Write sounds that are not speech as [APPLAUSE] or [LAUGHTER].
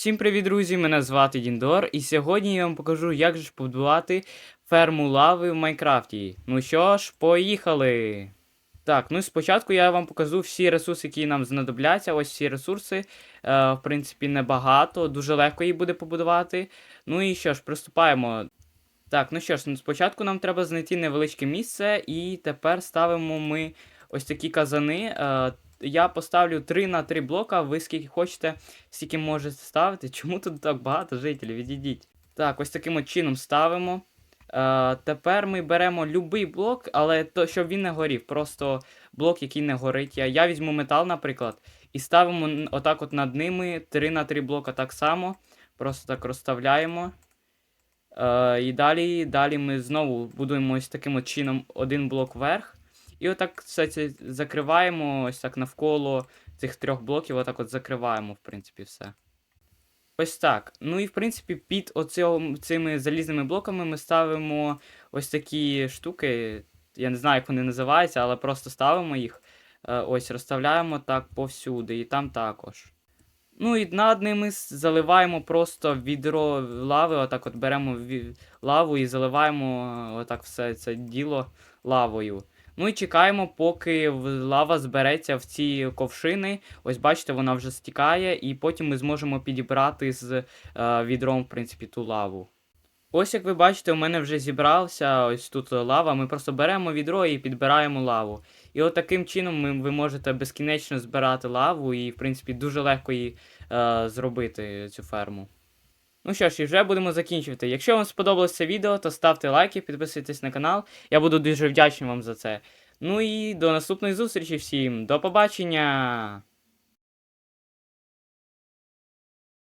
Всім привіт, друзі! Мене звати Діндор, і сьогодні я вам покажу, як же побудувати ферму лави в Майнкрафті. Ну що ж, поїхали! Так, ну спочатку я вам покажу всі ресурси, які нам знадобляться. Ось всі ресурси. Е, в принципі, небагато, дуже легко її буде побудувати. Ну і що ж, приступаємо. Так, ну що ж, ну, спочатку нам треба знайти невеличке місце, і тепер ставимо ми ось такі казани. Е, я поставлю 3 на 3 блока, ви скільки хочете, стільки можете ставити. [LAUGHS] Чому тут так багато жителів? Відійдіть. Так, ось таким от чином ставимо. Е, тепер ми беремо будь-який блок, але то, щоб він не горів. Просто блок, який не горить. Я, я візьму метал, наприклад, і ставимо отак от над ними 3 на 3 блока так само. Просто так розставляємо. Е, і далі, далі ми знову будуємо ось таким от чином один блок вверх. І отак це закриваємо, ось так навколо цих трьох блоків, отак от закриваємо, в принципі, все. Ось так. Ну і в принципі, під оцього, цими залізними блоками ми ставимо ось такі штуки. Я не знаю, як вони називаються, але просто ставимо їх. Е, Ось розставляємо так повсюди, і там також. Ну і над ними заливаємо просто відро лави, отак от беремо лаву і заливаємо е, отак все це діло лавою. Ну і чекаємо, поки лава збереться в ці ковшини. Ось бачите, вона вже стікає, і потім ми зможемо підібрати з е, відром, в принципі, ту лаву. Ось як ви бачите, у мене вже зібрався ось тут лава. Ми просто беремо відро і підбираємо лаву. І от таким чином ми, ви можете безкінечно збирати лаву, і, в принципі, дуже легко її е, зробити, цю ферму. Ну що ж, і вже будемо закінчувати. Якщо вам сподобалось це відео, то ставте лайки, підписуйтесь на канал. Я буду дуже вдячний вам за це. Ну і до наступної зустрічі всім. До побачення!